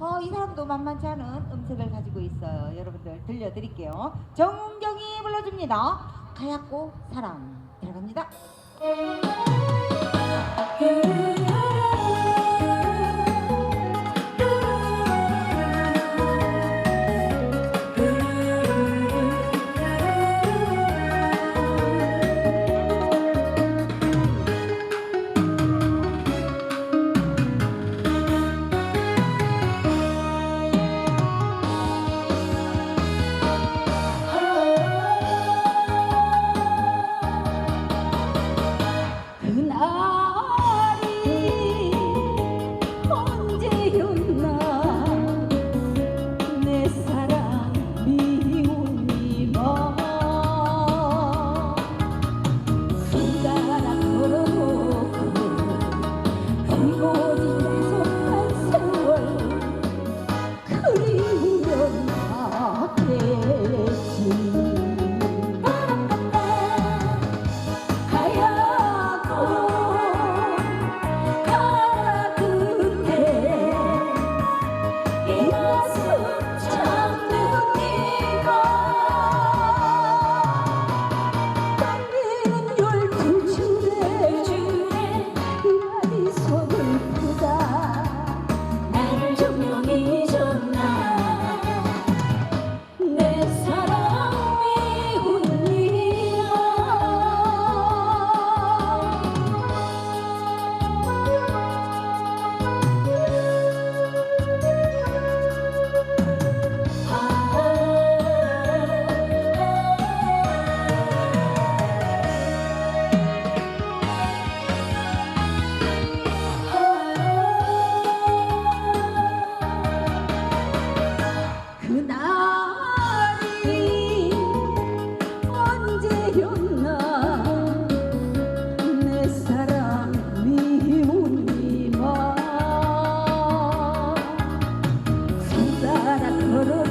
어, 이 사람도 만만치 않은 음색을 가지고 있어요. 여러분들 들려드릴게요. 정은경이 불러줍니다. 가야꼬 사랑 들어갑니다.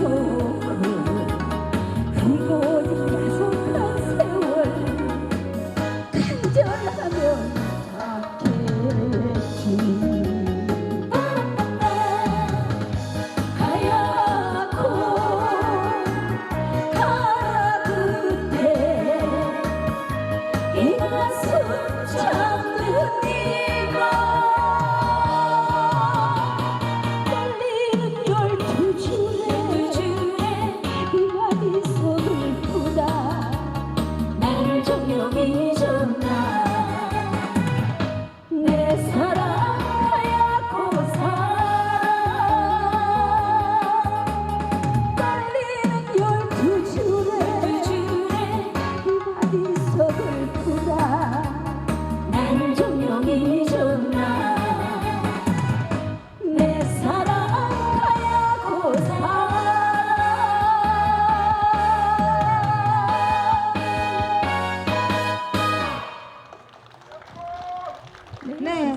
Oh.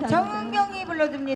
정은경이 불러줍니다.